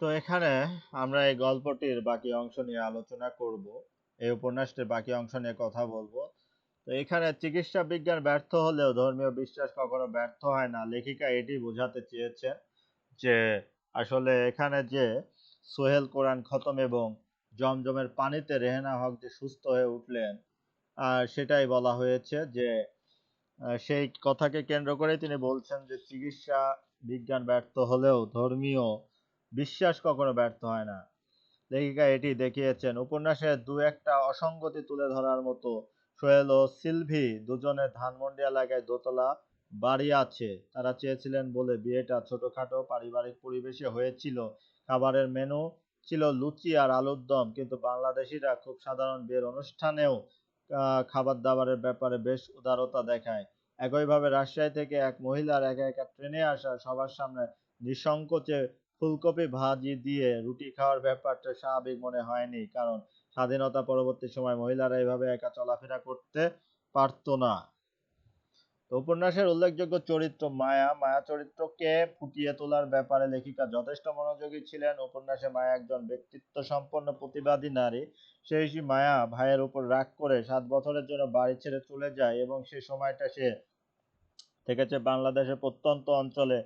তো এখানে আমরা এই গল্পটির বাকি অংশ নিয়ে আলোচনা করব, এই উপন্যাসটির বাকি অংশ নিয়ে কথা বলব। তো এখানে চিকিৎসা বিজ্ঞান ব্যর্থ হলেও, ধর্মীয় বিশ্বাস কখনো ব্যর্থ হয় না। লেখিকা এটি বোঝাতে চেয়েছে যে, আসলে এখানে যে সোহেল কোরআন খতম এবং জমজমের পানিতে রেহেনা হক যে সুস্থ হয়ে উঠলেন আর সেটাই বলা হয়েছে যে সেই কথাকে কেন্দ্র করে তিনি বলছেন যে, চিকিৎসা বিজ্ঞান ব্যর্থ হলেও, ধর্মীয় বিশ্বাস কখনো ব্যর্থ হয় না। লেখিকা এটি দেখিয়েছেন, উপন্যাসের দু একটা অসঙ্গতি তুলে ধরার মতো। সোহেল ও সিলভি দুজনের ধানমন্ডি এলাকায় দোতলা বাড়ি আছে। তারা চেয়েছিলেন বলে বিয়েটা ছোটখাটো পারিবারিক পরিবেশে হয়েছিল। খাবারের মেনু ছিল লুচি আর আলুর দম, কিন্তু বাংলাদেশিরা খুব সাধারণ বিয়ের অনুষ্ঠানেও খাবার দাবারের ব্যাপারে বেশ উদারতা দেখায়। একইভাবে রাজশাহী থেকে এক মহিলার একা একা ট্রেনে আসা সবার সামনে নিঃসংকোচে ফুলকপি ভাজি দিয়ে রুটি খাওয়ার ব্যাপারটা স্বাভাবিক মনে হয়নি, কারণ স্বাধীনতা পরবর্তী সময় মহিলারা এভাবে একা চলাফেরা করতে পারতো না। উপন্যাসের উল্লেখযোগ্য চরিত্র মায়া। মায়া চরিত্রকে ফুটিয়ে তোলার ব্যাপারে লেখিকা যথেষ্ট মনোযোগী ছিলেন। উপন্যাসে মায়া একজন ব্যক্তিত্ব সম্পন্ন প্রতিবাদী নারী। সেই মায়া ভাইয়ের উপর রাগ করে সাত বছরের জন্য বাড়ি ছেড়ে চলে যায় এবং সে সময়টা সে থেকেছে বাংলাদেশের প্রত্যন্ত অঞ্চলে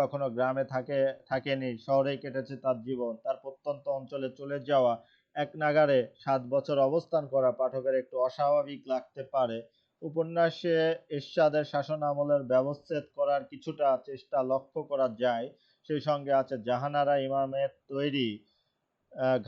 কখনো গ্রামে থাকে, থাকেনি, শহরেই কেটেছে তার জীবন। তার প্রত্যন্ত অঞ্চলে চলে যাওয়া এক নাগারে সাত বছর অবস্থান করা পাঠকের একটু অস্বাভাবিক লাগতে পারে। উপন্যাসে এরশাদের শাসন আমলের ব্যবচ্ছেদ করার কিছুটা চেষ্টা লক্ষ্য করা যায়, সেই সঙ্গে আছে জাহানারা ইমামের তৈরি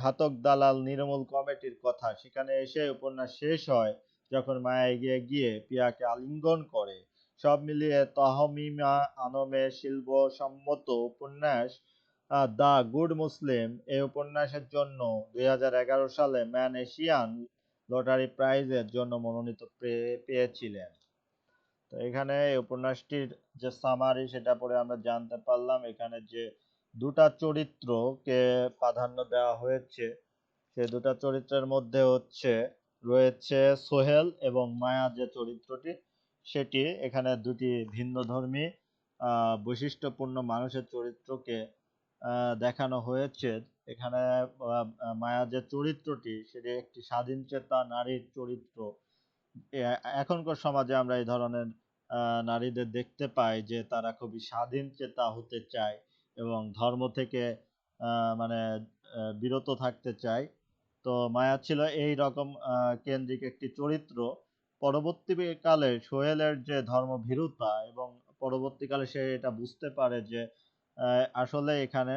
ঘাতক দালাল নির্মূল কমিটির কথা। সেখানে এসে উপন্যাস শেষ হয় যখন মায়া এগিয়ে গিয়ে পিয়াকে আলিঙ্গন করে। সব মিলিয়ে তহমিমা আনমে শিল্প সম্মত উপন্যাস দ্য গুড মুসলিম এই উপন্যাসের জন্য দুই সালে ম্যান এশিয়ান লটারি প্রাইজের জন্য মনোনীত পেয়েছিলেন। তো এখানে এই উপন্যাসটির যে সামারি সেটা পরে আমরা জানতে পারলাম, এখানে যে দুটা চরিত্রকে প্রাধান্য দেওয়া হয়েছে, সে দুটা চরিত্রের মধ্যে হচ্ছে রয়েছে সোহেল এবং মায়া যে চরিত্রটি সেটি এখানে দুটি ভিন্ন ধর্মী বৈশিষ্ট্যপূর্ণ মানুষের চরিত্রকে দেখানো হয়েছে। এখানে মায়া যে চরিত্রটি, সেটি একটি স্বাধীন চেতা নারীর চরিত্র। এখনকার সমাজে আমরা এই ধরনের নারীদের দেখতে পাই যে তারা খুবই স্বাধীন চেতা হতে চায় এবং ধর্ম থেকে মানে বিরত থাকতে চায়। তো মায়া ছিল এই রকম কেন্দ্রিক একটি চরিত্র। পরবর্তীকালে সোহেলের যে ধর্মভীরুতা এবং পরবর্তীকালে সে এটা বুঝতে পারে যে আসলে এখানে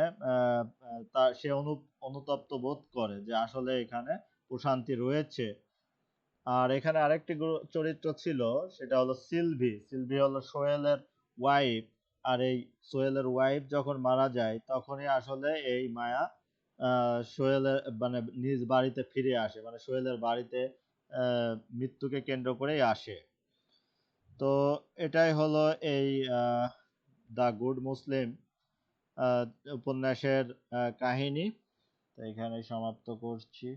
তার সে অনু, অনুতপ্ত বোধ করে যে আসলে এখানে প্রশান্তি রয়েছে। আর এখানে আরেকটি চরিত্র ছিল, সেটা হলো সিলভি। সিলভি হলো সোহেলের ওয়াইফ আর এই সোহেলের ওয়াইফ যখন মারা যায়, তখনই আসলে এই মায়া সোহেলের মানে নিজ বাড়িতে ফিরে আসে। মানে সোহেলের বাড়িতে মৃত্যুকে কেন্দ্র করেই আসে। তো এটাই হলো এই দ্য গুড মুসলিম উপন্যাসের কাহিনী। তো এখানে সমাপ্ত করছি।